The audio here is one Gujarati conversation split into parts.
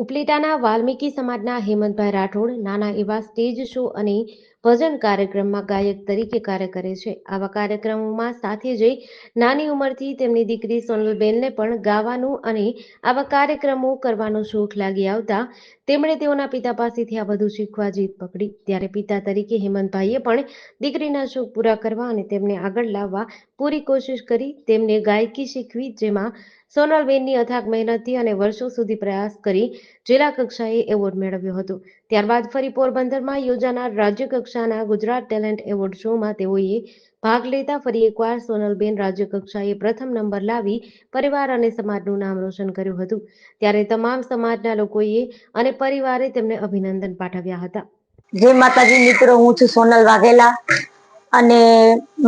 ઉપલેટાના વાલ્મીકી સમાજના હેમંતભાઈ રાઠોડ નાના એવા સ્ટેજ શો અને ભજન કાર્યક્રમમાં ગાયક તરીકે કાર્ય કરે છે. આવા કાર્યક્રમોમાં સાથે જઈ નાની ઉંમરથી તેમની દીકરી સોનલબેનને પણ ગાવાનું અને આવા કાર્યક્રમો કરવાનો શોખ લાગી આવતા તેમણે તેઓના પિતા પાસેથી આ બધું શીખવા જીત પકડી. ત્યારે પિતા તરીકે હેમંતભાઈએ પણ દીકરીના શોખ પૂરા કરવા અને તેમને આગળ લાવવા પૂરી કોશિશ કરી. તેમને ગાયકી શીખવી, જેમાં સોનલબેનની અથાગ મહેનતથી અને વર્ષો સુધી પ્રયાસ કરી જિલ્લા કક્ષાએ એવોર્ડ મેળવ્યો હતો. ત્યારબાદ ફરી પોરબંદરમાં યોજાનાર રાજ્ય કક્ષાના ગુજરાત ટેલેન્ટ એવોર્ડ શોમાં તેઓએ ભાગ લેતા ફરી એકવાર સોનલબેન રાજ્ય કક્ષાએ પ્રથમ નંબર લાવી પરિવાર અને સમાજનું નામ રોશન કર્યું હતું. ત્યારે તમામ સમાજના લોકોએ અને પરિવારે તેમને અભિનંદન પાઠવ્યા હતા. જય માતાજી, મિત્રો, હું છું સોનલ વાઘેલા અને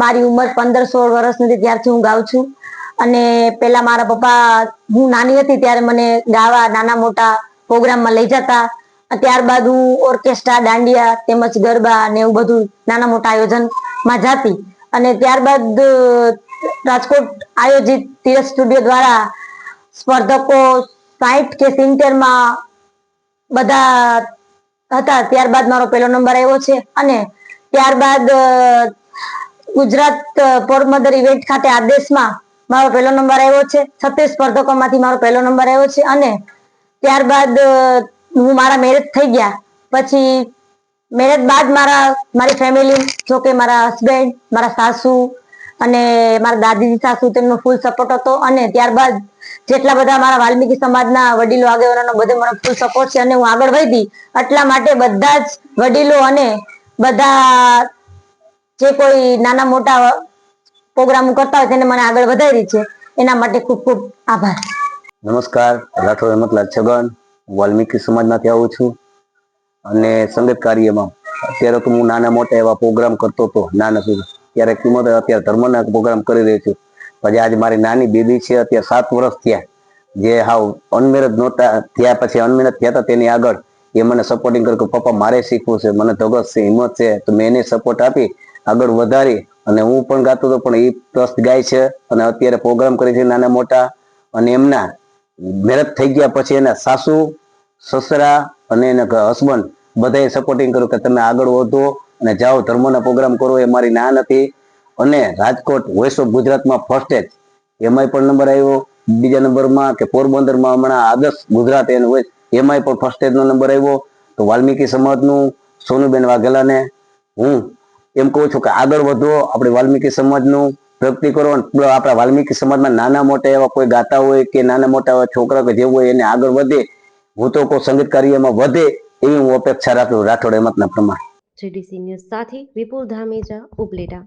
મારી ઉંમર પંદર સોળ વર્ષ નથી ત્યારથી હું ગાઉં છું. અને પેલા મારા પપ્પા, હું નાની હતી ત્યારે મને ગાવા નાના મોટા પ્રોગ્રામમાં લઈ જતા ત્યારબાદ હું ઓર્કેસ્ટ્રા, દાંડિયા તેમજ ગરબા ને એવું બધું નાના મોટા આયોજનમાં જાતી અને ત્યારબાદ રાજકોટ આયોજિત તીરથ સ્ટુડિયો દ્વારા સ્પર્ધકો સાઠ કે સિત્તેરમાં બધા હતા. ત્યારબાદ મારો પહેલો નંબર આવ્યો છે અને ત્યારબાદ ગુજરાત પોરબંદર ઇવેન્ટ ખાતે આદેશમાં મારો પહેલો નંબર આવ્યો છે. છત્રીસ સ્પર્ધકોમાંથી મારો પહેલો નંબર આવ્યો છે અને ત્યારબાદ હું મારા મેરેજ થઈ ગયા. પછી મેરેજ બાદ મારા, મારી ફેમિલી જો કે મારા હસબન્ડ મારા સાસુ અને મારા દાદી સાસુ તેમનો ફૂલ સપોર્ટ હતો. અને ત્યારબાદ જેટલા બધા મારા વાલ્મીકી સમાજના વડીલો આગેવાનો બધે મને ફૂલ સપોર્ટ છે અને હું આગળ વધી. એટલા માટે બધા જ વડીલો અને બધા જે કોઈ નાના મોટા પ્રોગ્રામો કરતા હોય તેને મને આગળ વધારી છે. એના માટે ખૂબ ખૂબ આભાર. નમસ્કાર. રાઠોડ હેમતલાલ છગન. વાલ્મીકી સમાજમાંથી આવું છું. અને સંગીત કાર્યમાં અત્યારે તો હું નાના મોટા એવા પ્રોગ્રામ કરતો હતો નાના સુધી ત્યારે કિંમત અત્યારે ધર્મના પ્રોગ્રામ કરી રહ્યો છું. પછી આજે મારી નાની બેબી છે, અત્યારે સાત વર્ષ થયા. જે હાવ અનમેરજ નહોતા, થયા પછી અનમેરજ થયા હતા તેની આગળ એ મને સપોર્ટિંગ કર્યું કે, પપ્પા, મારે શીખવું છે, મને ધગસ છે, હિંમત છે. તો મેં એને સપોર્ટ આપી, આગળ વધારી. અને હું પણ ગાતો હતો, પણ એ પ્રસ્ત ગાય છે. અને અત્યારે પ્રોગ્રામ કરે છે નાના મોટા. અને એમના મેરેજ થઈ ગયા પછી એના સાસુ, સસરા અને એના હસબન્ડ બધાએ સપોર્ટિંગ કર્યું કે તમે આગળ વધો અને જાઓ, ધર્મના પ્રોગ્રામ કરો, એ મારી ના નથી. અને રાજકોટ વોઇસ ઓફ ગુજરાતમાં ફર્સ્ટ જ એમાંય પણ નંબર આવ્યો. બીજા નંબરમાં કે પોરબંદરમાં હમણાં આદર્શ ગુજરાત એનું હોય એમાંય પણ ફર્સ્ટ નો નંબર આવ્યો. તો વાલ્મીકી સમાજનું સોનુબેન વાઘેલાને હું એમ કહું છું કે આગળ વધો, આપણે વાલ્મીકી સમાજનું પ્રગતિ કરો આપણા વાલ્મીકી સમાજમાં નાના મોટા એવા કોઈ ગાતા હોય કે નાના મોટા એવા છોકરા કે જેવું હોય એને આગળ વધે કોઈ સંગીત કાર્યમાં વધે, એવી હું અપેક્ષા રાખું રાઠોડ એમતના પ્રમાણે. જીડીસી ન્યૂઝ સાથે વિપુલ ધામેજા ઉપલેટા.